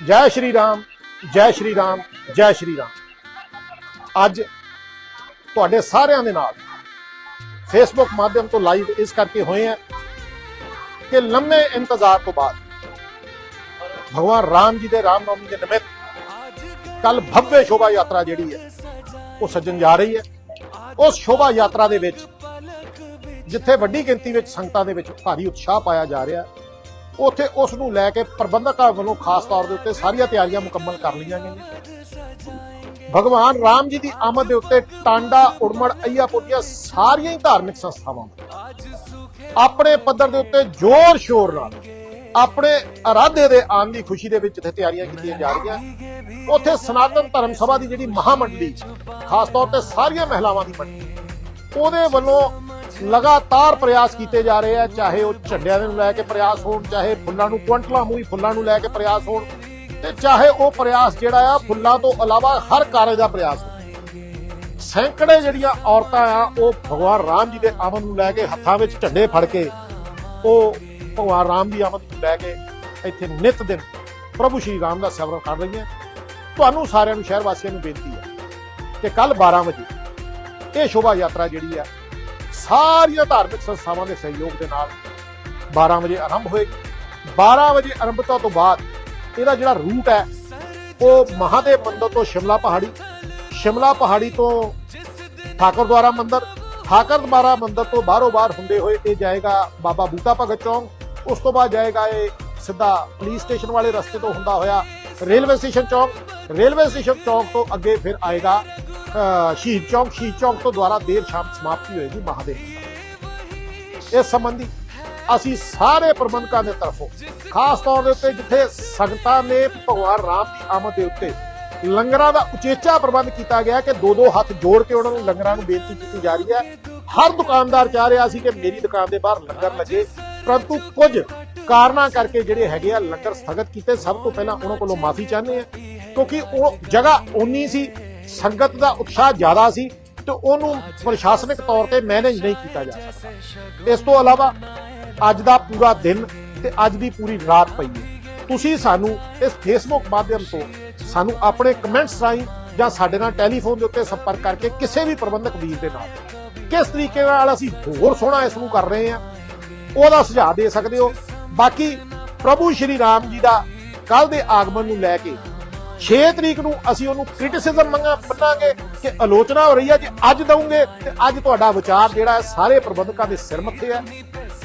ਜੈ ਸ਼੍ਰੀ ਰਾਮ, ਜੈ ਸ਼੍ਰੀ ਰਾਮ, ਜੈ ਸ਼੍ਰੀ ਰਾਮ। ਅੱਜ ਤੁਹਾਡੇ ਸਾਰਿਆਂ ਦੇ ਨਾਲ ਫੇਸਬੁੱਕ ਮਾਧਿਅਮ ਤੋਂ ਲਾਈਵ ਇਸ ਕਰਕੇ ਹੋਏ ਆ ਕਿ ਲੰਮੇ ਇੰਤਜ਼ਾਰ ਤੋਂ ਬਾਅਦ ਭਗਵਾਨ ਰਾਮ ਜੀ ਦੇ ਰਾਮ ਰਾਮਨੌਮੀ ਦੇ ਨਿਮਿਤ ਕੱਲ ਭਵਯ ਸ਼ੋਭਾ ਯਾਤਰਾ ਜਿਹੜੀ ਹੈ, ਉਹ ਸੱਜਣ ਜਾ ਰਹੀ ਹੈ। ਉਸ ਸ਼ੋਭਾ ਯਾਤਰਾ ਦੇ ਵਿੱਚ ਜਿੱਥੇ ਵੱਡੀ ਗਿਣਤੀ ਵਿੱਚ ਸੰਗਤਾਂ ਦੇ ਵਿੱਚ ਭਾਰੀ ਉਤਸ਼ਾਹ ਪਾਇਆ ਜਾ ਰਿਹਾ ਹੈ ਉੱਥੇ ਉਸ ਨੂੰ ਲੈ ਕੇ ਪ੍ਰਬੰਧਕਾਂ ਵੱਲੋਂ ਖਾਸ ਤੌਰ ਦੇ ਉੱਤੇ ਸਾਰੀਆਂ ਤਿਆਰੀਆਂ ਮੁਕੰਮਲ ਕਰ ਲਈਆਂ ਗਈਆਂ ਭਗਵਾਨ ਰਾਮ ਜੀ ਦੀ ਆਮਦ ਦੇ ਉੱਤੇ ਟਾਂਡਾ, ਉੜਮੜ ਅਈਆਪੁਰ ਸਾਰੀਆਂ ਹੀ ਧਾਰਮਿਕ ਸੰਸਥਾਵਾਂ ਆਪਣੇ ਪੱਧਰ ਦੇ ਉੱਤੇ ਜ਼ੋਰ ਸ਼ੋਰ ਨਾਲ ਆਪਣੇ ਅਰਾਧੇ ਦੇ ਆਉਣ ਦੀ ਖੁਸ਼ੀ ਦੇ ਵਿੱਚ ਇੱਥੇ ਤਿਆਰੀਆਂ ਕੀਤੀਆਂ ਜਾ ਰਹੀਆਂ। ਉੱਥੇ ਸਨਾਤਨ ਧਰਮ ਸਭਾ ਦੀ ਜਿਹੜੀ ਮਹਾਮੰਡਲੀ, ਖਾਸ ਤੌਰ ਤੇ ਸਾਰੀਆਂ ਮਹਿਲਾਵਾਂ ਦੀ ਮੰਡਲੀ, ਉਹਦੇ ਵੱਲੋਂ ਲਗਾਤਾਰ ਪ੍ਰਯਾਸ ਕੀਤੇ ਜਾ ਰਹੇ ਆ, ਚਾਹੇ ਉਹ ਝੰਡਿਆਂ ਨੂੰ ਲੈ ਕੇ ਪ੍ਰਯਾਸ ਹੋਣ, ਚਾਹੇ ਫੁੱਲਾਂ ਨੂੰ ਕੁਇੰਟਲਾਂ ਮੂਹੀ ਫੁੱਲਾਂ ਨੂੰ ਲੈ ਕੇ ਪ੍ਰਯਾਸ ਹੋਣ, ਤੇ ਚਾਹੇ ਉਹ ਪ੍ਰਯਾਸ ਜਿਹੜਾ ਆ, ਫੁੱਲਾਂ ਤੋਂ ਇਲਾਵਾ ਹਰ ਕਾਰਜ ਦਾ ਪ੍ਰਯਾਸ ਹੋਵੇ ਸੈਂਕੜੇ ਜਿਹੜੀਆਂ ਔਰਤਾਂ ਆ, ਉਹ ਭਗਵਾਨ ਰਾਮ ਜੀ ਦੇ ਆਮਦ ਨੂੰ ਲੈ ਕੇ ਹੱਥਾਂ ਵਿੱਚ ਝੰਡੇ ਫੜ ਕੇ, ਉਹ ਭਗਵਾਨ ਰਾਮ ਦੀ ਆਮਦ ਨੂੰ ਲੈ ਕੇ ਇੱਥੇ ਨਿਤ ਦਿਨ ਪ੍ਰਭੂ ਸ਼੍ਰੀ ਰਾਮ ਦਾ ਸਿਮਰਨ ਕਰ ਰਹੀਆਂ। ਤੁਹਾਨੂੰ ਸਾਰਿਆਂ ਨੂੰ ਸ਼ਹਿਰ ਵਾਸੀਆਂ ਨੂੰ ਬੇਨਤੀ ਹੈ ਕਿ ਕੱਲ 12 ਵਜੇ ਇਹ ਸ਼ੋਭਾ ਯਾਤਰਾ ਜਿਹੜੀ ਆ ਸਾਰੀਆਂ ਧਾਰਮਿਕ ਸੰਸਥਾਵਾਂ ਦੇ ਸਹਿਯੋਗ ਦੇ ਨਾਲ 12 ਵਜੇ ਆਰੰਭ ਹੋਏਗੀ। 12 ਵਜੇ ਆਰੰਭਤਾ ਤੋਂ ਬਾਅਦ ਇਹਦਾ ਜਿਹੜਾ ਰੂਟ ਹੈ, ਉਹ ਮਹਾਦੇਵ ਮੰਦਰ ਤੋਂ ਸ਼ਿਮਲਾ ਪਹਾੜੀ ਸ਼ਿਮਲਾ ਪਹਾੜੀ ਤੋਂ ਠਾਕੁਰ ਦੁਆਰਾ ਮੰਦਰ, ਠਾਕਰ ਦੁਆਰਾ ਮੰਦਰ ਤੋਂ ਬਾਹਰੋਂ ਬਾਹਰ ਹੁੰਦੇ ਹੋਏ ਇਹ ਜਾਏਗਾ ਬਾਬਾ ਬੂਟਾ ਭਗਤ ਚੌਂਕ। ਉਸ ਤੋਂ ਬਾਅਦ ਜਾਏਗਾ ਇਹ ਸਿੱਧਾ ਪੁਲਿਸ ਸਟੇਸ਼ਨ ਵਾਲੇ ਰਸਤੇ ਤੋਂ ਹੁੰਦਾ ਹੋਇਆ ਰੇਲਵੇ ਸਟੇਸ਼ਨ ਚੌਂਕ। ਰੇਲਵੇ ਸਟੇਸ਼ਨ ਚੌਂਕ ਤੋਂ ਅੱਗੇ ਫਿਰ ਆਏਗਾ ਸ਼ਹੀਦ ਚੌਂਕ ਸ਼ਹੀਦ ਚੌਂਕ ਤੋਂ ਦੁਆਰਾ ਦੇਰ ਸ਼ਾਮ ਸਮਾਪਤੀ ਹੋਏਗੀ ਮਹਾਦੇਵ ਇਸ ਸੰਬੰਧੀ ਅਸੀਂ ਸਾਰੇ ਪ੍ਰਬੰਧਕਾਂ ਦੇ ਤਰਫੋਂ, ਖਾਸ ਤੌਰ ਦੇ ਉੱਤੇ ਜਿੱਥੇ ਸੰਗਤਾਂ ਨੇ ਭਗਵਾਨ ਰਾਮ ਦੀ ਆਮਦ ਦੇ ਉੱਤੇ ਲੰਗਰਾਂ ਦਾ ਉਚੇਚਾ ਪ੍ਰਬੰਧ ਕੀਤਾ ਗਿਆ ਕਿ ਦੋ ਦੋ ਹੱਥ ਜੋੜ ਕੇ ਉਹਨਾਂ ਨੂੰ ਲੰਗਰਾਂ ਨੂੰ ਬੇਨਤੀ ਕੀਤੀ ਜਾ ਰਹੀ ਹੈ। ਹਰ ਦੁਕਾਨਦਾਰ ਚਾਹ ਰਿਹਾ ਸੀ ਕਿ ਮੇਰੀ ਦੁਕਾਨ ਦੇ ਬਾਹਰ ਲੰਗਰ ਲੱਗੇ, ਪਰੰਤੂ ਕੁਝ ਕਾਰਨਾਂ ਕਰਕੇ ਜਿਹੜੇ ਹੈਗੇ ਆ ਲੰਗਰ ਸਥਗਿਤ ਕੀਤੇ, ਸਭ ਤੋਂ ਪਹਿਲਾਂ ਉਹਨਾਂ ਕੋਲੋਂ ਮਾਫੀ ਚਾਹੁੰਦੇ ਆ ਕਿਉਂਕਿ ਉਹ ਜਗ੍ਹਾ ਓਨੀ ਸੀ ਸੰਗਤ ਦਾ ਉਤਸ਼ਾਹ ਜ਼ਿਆਦਾ ਸੀ ਤੇ ਉਹਨੂੰ ਪ੍ਰਸ਼ਾਸਨਿਕ ਤੌਰ ਤੇ ਮੈਨੇਜ ਨਹੀਂ ਕੀਤਾ ਜਾ ਸਕਦਾ। ਇਸ ਤੋਂ ਇਲਾਵਾ ਅੱਜ ਦਾ ਪੂਰਾ ਦਿਨ ਤੇ ਅੱਜ ਦੀ ਪੂਰੀ ਰਾਤ ਪਈ ਹੈ। ਤੁਸੀਂ ਸਾਨੂੰ ਇਸ ਫੇਸਬੁੱਕ ਮਾਧਿਅਮ ਤੋਂ ਸਾਨੂੰ ਆਪਣੇ ਕਮੈਂਟਸ ਰਾਹੀਂ ਜਾਂ ਸਾਡੇ ਨਾਲ ਟੈਲੀਫੋਨ ਦੇ ਉੱਤੇ ਸੰਪਰਕ ਕਰਕੇ ਕਿਸੇ ਵੀ ਪ੍ਰਬੰਧਕ ਵੀਰ ਦੇ ਨਾਲ ਕਿਸ ਤਰੀਕੇ ਨਾਲ ਅਸੀਂ ਹੋਰ ਸੋਹਣਾ ਇਸ ਨੂੰ ਕਰ ਰਹੇ ਹਾਂ, ਉਹਦਾ ਸੁਝਾਅ ਦੇ ਸਕਦੇ ਹੋ। ਬਾਕੀ ਪ੍ਰਭੂ ਸ਼੍ਰੀ ਰਾਮ ਜੀ ਦਾ ਕੱਲ ਦੇ ਆਗਮਨ ਨੂੰ ਲੈ ਕੇ 6 ਤਰੀਕ ਨੂੰ ਅਸੀਂ ਉਹਨੂੰ ਕ੍ਰਿਟਿਸਿਜ਼ਮ ਮੰਗਾ ਮੰਨਾਂਗੇ ਕਿ ਆਲੋਚਨਾ ਹੋ ਰਹੀ ਹੈ, ਜੇ ਅੱਜ ਦਊਂਗੇ ਤੇ ਅੱਜ ਤੁਹਾਡਾ ਵਿਚਾਰ ਜਿਹੜਾ ਹੈ ਸਾਰੇ ਪ੍ਰਬੰਧਕਾਂ ਦੇ ਸਿਰ ਮੱਥੇ ਹੈ।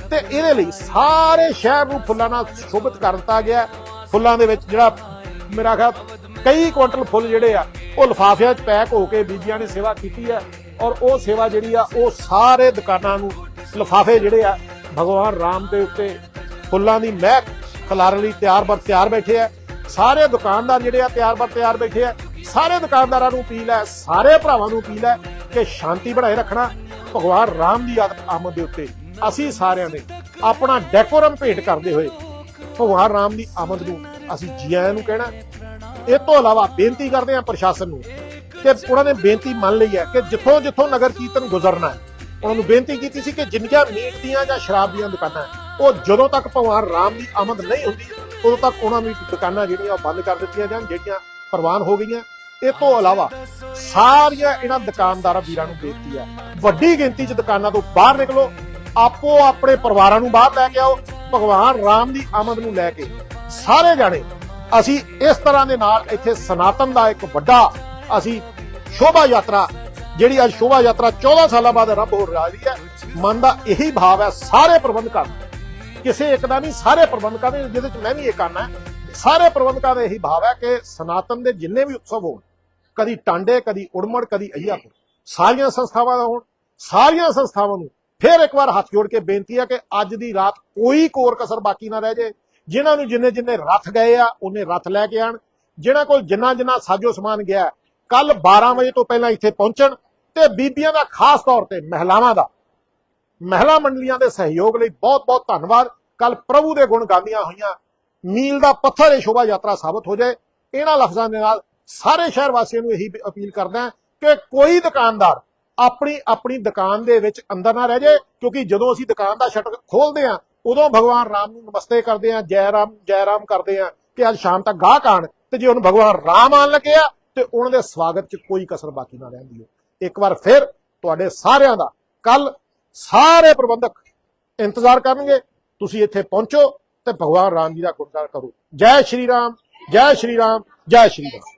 ਤੇ ਇਹਦੇ ਲਈ ਸਾਰੇ ਸ਼ਹਿਰ ਨੂੰ ਫੁੱਲਾਂ ਨਾਲ ਸ਼ੋਭਿਤ ਕਰ ਦਿੱਤਾ ਗਿਆ ਫੁੱਲਾਂ ਦੇ ਵਿੱਚ ਜਿਹੜਾ ਮੇਰਾ ਖਿਆਲ ਕਈ ਕੁਇੰਟਲ ਫੁੱਲ ਜਿਹੜੇ ਆ, ਉਹ ਲਿਫਾਫਿਆਂ 'ਚ ਪੈਕ ਹੋ ਕੇ ਬੀਬੀਆਂ ਨੇ ਸੇਵਾ ਕੀਤੀ ਹੈ ਔਰ ਉਹ ਸੇਵਾ ਜਿਹੜੀ ਆ, ਉਹ ਸਾਰੇ ਦੁਕਾਨਾਂ ਨੂੰ ਲਿਫਾਫੇ ਜਿਹੜੇ ਆ, ਭਗਵਾਨ ਰਾਮ ਦੇ ਉੱਤੇ ਫੁੱਲਾਂ ਦੀ ਮਹਿਕ ਖਿਲਾਰਨ ਲਈ ਤਿਆਰ ਬਰ ਤਿਆਰ ਬੈਠੇ ਆ। ਸਾਰੇ ਦੁਕਾਨਦਾਰ ਜਿਹੜੇ ਆ ਤਿਆਰ ਬਰ ਤਿਆਰ ਬੈਠੇ ਆ, ਸਾਰੇ ਦੁਕਾਨਦਾਰਾਂ ਨੂੰ ਅਪੀਲ ਹੈ, ਸਾਰੇ ਭਰਾਵਾਂ ਨੂੰ ਅਪੀਲ ਹੈ ਕਿ ਸ਼ਾਂਤੀ ਬਣਾਏ ਰੱਖਣਾ, ਭਗਵਾਨ ਰਾਮ ਦੀ ਆਦ- ਆਮਦ ਦੇ ਉੱਤੇ। ਅਸੀਂ ਸਾਰਿਆਂ ਨੇ ਆਪਣਾ ਡੈਕੋਰਮ ਭੇਟ ਕਰਦੇ ਹੋਏ ਭਗਵਾਨ ਰਾਮ ਦੀ ਆਮਦ ਨੂੰ ਅਸੀਂ ਜੀ ਆਇਆਂ ਨੂੰ ਕਹਿਣਾ ਇਹ ਤੋਂ ਇਲਾਵਾ ਬੇਨਤੀ ਕਰਦੇ ਹਾਂ ਪ੍ਰਸ਼ਾਸਨ ਨੂੰ ਕਿ ਉਹਨਾਂ ਨੇ ਬੇਨਤੀ ਮੰਨ ਲਈ ਹੈ ਕਿ ਜਿੱਥੋਂ ਜਿੱਥੋਂ ਨਗਰ ਕੀਰਤਨ ਗੁਜ਼ਰਨਾ ਹੈ, ਉਹਨਾਂ ਨੂੰ ਬੇਨਤੀ ਕੀਤੀ ਸੀ ਕਿ ਜਿੰਨੀਆਂ ਮੀਟ ਦੀਆਂ ਜਾਂ ਸ਼ਰਾਬ ਦੀਆਂ ਦੁਕਾਨਾਂ ਉਹ ਜਦੋਂ ਤੱਕ ਭਗਵਾਨ ਰਾਮ ਦੀ ਆਮਦ ਨਹੀਂ ਹੁੰਦੀ ਉਦੋਂ ਤੱਕ ਉਹਨਾਂ ਦੀ ਦੁਕਾਨਾਂ ਜਿਹੜੀਆਂ ਉਹ ਬੰਦ ਕਰ ਦਿੱਤੀਆਂ ਜਾਣ, ਜਿਹੜੀਆਂ ਪ੍ਰਵਾਨ ਹੋ ਗਈਆਂ। ਇਹ ਤੋਂ ਇਲਾਵਾ ਸਾਰੀਆਂ ਇਹਨਾਂ ਦੁਕਾਨਦਾਰਾਂ ਵੀਰਾਂ ਨੂੰ ਬੇਨਤੀ ਹੈ ਵੱਡੀ ਗਿਣਤੀ 'ਚ ਦੁਕਾਨਾਂ ਤੋਂ ਬਾਹਰ ਨਿਕਲੋ, ਆਪੋ ਆਪਣੇ ਪਰਿਵਾਰਾਂ ਨੂੰ ਬਾਹਰ ਲੈ ਕੇ ਆਓ, ਭਗਵਾਨ ਰਾਮ ਦੀ ਆਮਦ ਨੂੰ ਲੈ ਕੇ। ਸਾਰੇ ਜਾਣੇ, ਅਸੀਂ ਇਸ ਤਰ੍ਹਾਂ ਦੇ ਨਾਲ ਇੱਥੇ ਸਨਾਤਨ ਦਾ ਇੱਕ ਵੱਡਾ ਅਸੀਂ ਸ਼ੋਭਾ ਯਾਤਰਾ, ਜਿਹੜੀ ਅੱਜ ਸ਼ੋਭਾ ਯਾਤਰਾ 14 ਸਾਲਾਂ ਬਾਅਦ ਆਰੰਭ ਹੋ ਰਹੀ ਹੈ, ਮਨ ਦਾ ਇਹੀ ਭਾਵ ਹੈ, ਸਾਰੇ ਪ੍ਰਬੰਧਕਾਂ ਦਾ ਕਿਸੇ ਇੱਕ ਦਾ ਨਹੀਂ, ਸਾਰੇ ਪ੍ਰਬੰਧਕਾਂ ਦੇ, ਜਿਹਦੇ ਚ ਮੈਂ ਵੀ ਇਹ ਕਰਨਾ ਸਾਰੇ ਪ੍ਰਬੰਧਕਾਂ ਦਾ ਇਹੀ ਭਾਵ ਹੈ ਕਿ ਸਨਾਤਨ ਦੇ ਜਿੰਨੇ ਵੀ ਉਤਸਵ ਹੋਣ, ਕਦੀ ਟਾਂਡੇ, ਕਦੀ ਉੜਮੜ, ਕਦੀ ਅਈਆਪੁਰ ਸਾਰੀਆਂ ਸੰਸਥਾਵਾਂ ਦਾ ਹੋਣ, ਸਾਰੀਆਂ ਸੰਸਥਾਵਾਂ ਨੂੰ ਫਿਰ ਇੱਕ ਵਾਰ ਹੱਥ ਜੋੜ ਕੇ ਬੇਨਤੀ ਹੈ ਕਿ ਅੱਜ ਦੀ ਰਾਤ ਕੋਈ ਕੋਰ ਕਸਰ ਬਾਕੀ ਨਾ ਰਹਿ ਜੇ, ਜਿਨ੍ਹਾਂ ਨੂੰ ਜਿੰਨੇ ਜਿੰਨੇ ਰੱਥ ਗਏ ਆ, ਉਹਨੇ ਰੱਥ ਲੈ ਕੇ ਆਣ, ਜਿਨ੍ਹਾਂ ਕੋਲ ਜਿੰਨਾ ਜਿੰਨਾ ਸਾਜੋ ਸਮਾਨ ਗਿਆ ਕੱਲ 12 ਵਜੇ ਤੋਂ ਪਹਿਲਾਂ ਇੱਥੇ ਪਹੁੰਚਣ ਤੇ ਬੀਬੀਆਂ ਦਾ ਖਾਸ ਤੌਰ ਤੇ, ਮਹਿਲਾਵਾਂ ਦਾ ਮਹਿਲਾ ਮੰਡਲੀਆਂ ਦੇ ਸਹਿਯੋਗ ਲਈ ਬਹੁਤ-ਬਹੁਤ ਧੰਨਵਾਦ। ਕੱਲ ਪ੍ਰਭੂ ਦੇ ਗੁਣ ਗਾਉਂਦੀਆਂ ਹੋਈਆਂ, ਮੀਲ ਦਾ ਪੱਥਰ ਇਹ ਸ਼ੋਭਾ ਯਾਤਰਾ ਸਾਬਤ ਹੋ ਜਾਏ। ਇਹਨਾਂ ਲਫ਼ਜ਼ਾਂ ਦੇ ਨਾਲ ਸਾਰੇ ਸ਼ਹਿਰ ਵਾਸੀਆਂ ਨੂੰ ਇਹੀ ਅਪੀਲ ਕਰਦਾ ਕਿ ਕੋਈ ਦੁਕਾਨਦਾਰ ਆਪਣੀ ਆਪਣੀ ਦੁਕਾਨ ਦੇ ਵਿੱਚ ਅੰਦਰ ਨਾ ਰਹਿ ਜਾਏ, ਕਿਉਂਕਿ ਜਦੋਂ ਅਸੀਂ ਦੁਕਾਨ ਦਾ ਸ਼ਟਰ ਖੋਲਦੇ ਹਾਂ, ਉਦੋਂ ਭਗਵਾਨ ਰਾਮ ਨੂੰ ਨਮਸਤੇ ਕਰਦੇ ਹਾਂ, ਜੈ ਰਾਮ ਜੈ ਰਾਮ ਕਰਦੇ ਹਾਂ ਕਿ ਅੱਜ ਸ਼ਾਮ ਤੱਕ ਗਾਹਕ ਆਣ ਤੇ ਜੇ ਉਹਨੂੰ ਭਗਵਾਨ ਰਾਮ ਆਣ ਲੱਗਿਆ ਤੇ ਉਹਨਾਂ ਦੇ ਸਵਾਗਤ 'ਚ ਕੋਈ ਕਸਰ ਬਾਕੀ ਨਾ ਰਹਿੰਦੀ ਹੈ ਇੱਕ ਵਾਰ ਫਿਰ ਤੁਹਾਡੇ ਸਾਰਿਆਂ ਦਾ ਕੱਲ ਸਾਰੇ ਪ੍ਰਬੰਧਕ ਇੰਤਜ਼ਾਰ ਕਰਨਗੇ। ਤੁਸੀਂ ਇੱਥੇ ਪਹੁੰਚੋ ਤੇ ਭਗਵਾਨ ਰਾਮ ਜੀ ਦਾ ਗੁਣਗਾਨ ਕਰੋ। ਜੈ ਸ਼੍ਰੀ ਰਾਮ, ਜੈ ਸ਼੍ਰੀ ਰਾਮ, ਜੈ ਸ਼੍ਰੀ ਰਾਮ।